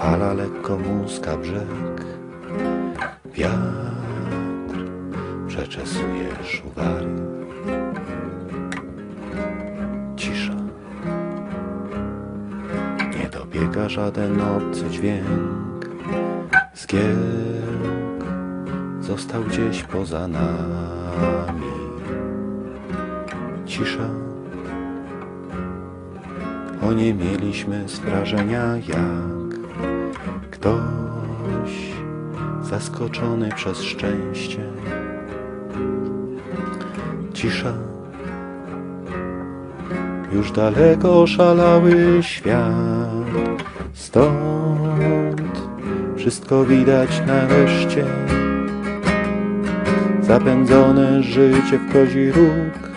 fala lekko muska brzeg, wiatr przeczesuje szuwary. Cisza. Nie dobiega żaden obcy dźwięk, zgiełk został gdzieś poza nami. Cisza. O nie mieliśmy wrażenia jak ktoś zaskoczony przez szczęście. Cisza. Już daleko oszalały świat, stąd wszystko widać nareszcie. Zapędzone życie w kozi róg,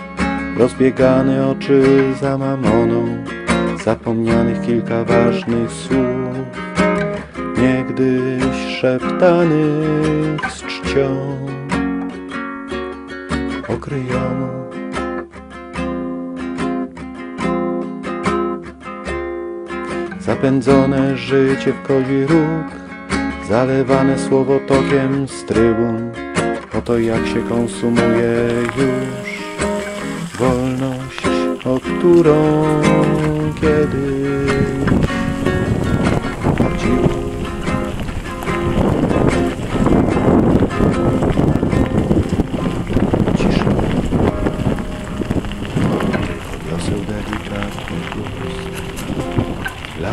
rozbiegane oczy za mamoną, zapomnianych kilka ważnych słów, niegdyś szeptanych z czcią okryjomu. Zapędzone życie w kozi róg, zalewane słowotokiem z trybun. Oto jak się konsumuje już wolność, o którą kiedyś Là,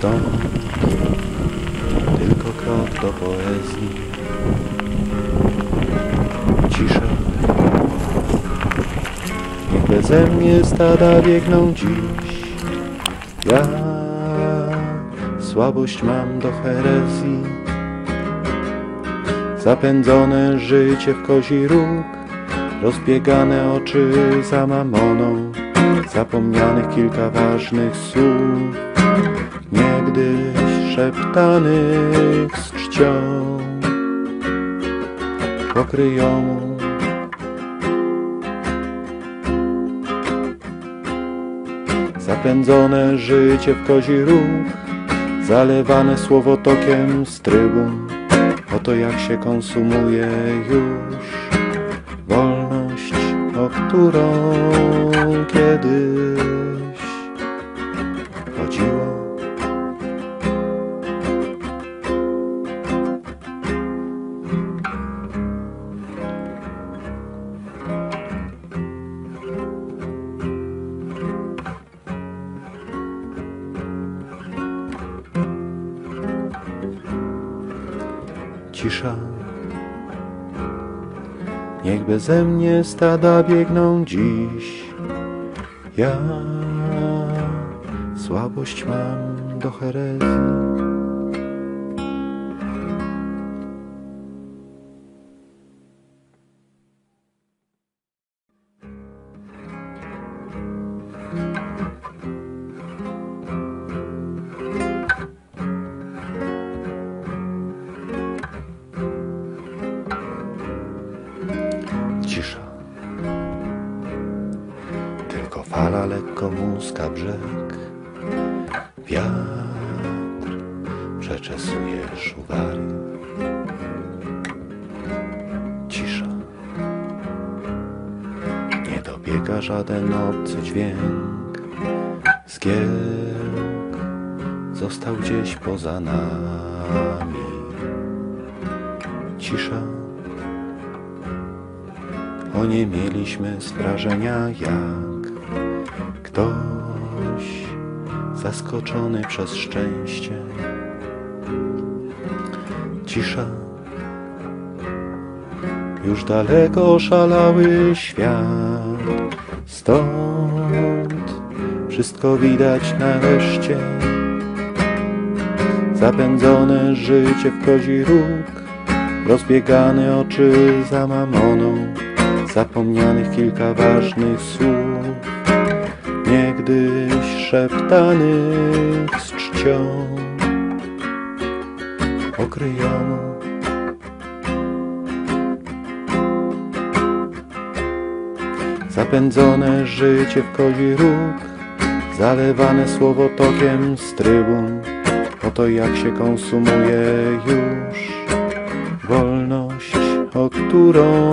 Stąd tylko krok do poezji. Cisza. Niech beze mnie stada biegną dziś. Ja słabość mam do herezji. Zapędzone życie w kozi róg, rozbiegane oczy za mamoną, zapomnianych kilka ważnych słów szeptanych z czcią pokryją. Zapędzone życie w kozi róg, zalewane słowotokiem z trybun. Oto jak się konsumuje już wolność, o którą kiedyś Cisza. Niech beze mnie stada biegną dziś. Ja słabość mam do herezji. Lekko muska brzeg. Wiatr przeczesuje szuwary. Cisza. Nie dobiega żaden obcy dźwięk. Zgiełk został gdzieś poza nami. Cisza. O nie mieliśmy z wrażenia jak ktoś zaskoczony przez szczęście. Cisza. Już daleko oszalały świat, stąd wszystko widać nareszcie. Zapędzone życie w kozi róg, rozbiegane oczy za mamoną, zapomnianych kilka ważnych słów, niegdyś szeptanych z czcią okryjomu. Zapędzone życie w kozi róg, zalewane słowotokiem z trybun. Oto jak się konsumuje już wolność, o którą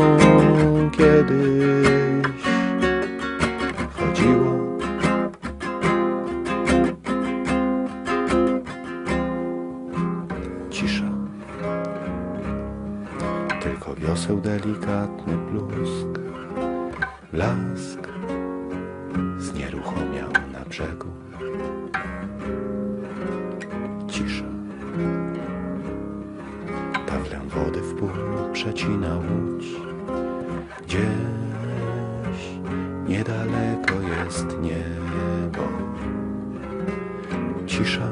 kiedyś blask znieruchomiał na brzegu. Cisza. Taflę wody w pół przecina łódź. Gdzieś niedaleko jest niebo. Cisza,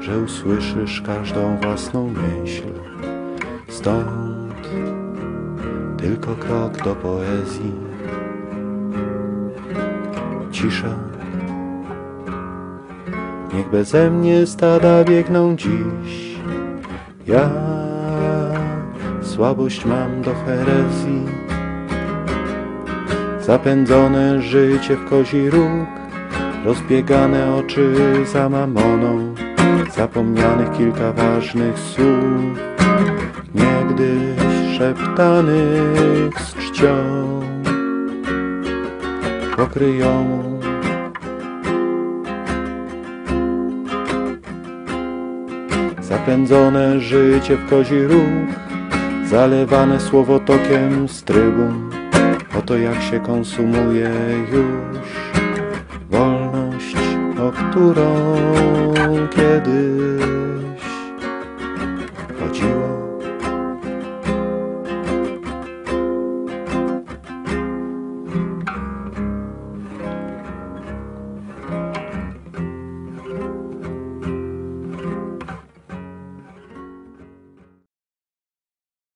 że usłyszysz każdą własną myśl. Stąd tylko krok do poezji. Cisza. Niech beze mnie stada biegną dziś. Ja słabość mam do herezji. Zapędzone życie w kozi róg, rozbiegane oczy za mamoną, zapomnianych kilka ważnych słów, niegdyś szeptanych z czcią pokryjomu. Zapędzone życie w kozi róg, zalewane słowotokiem z trybun. Oto jak się konsumuje już wolność, o którą kiedyś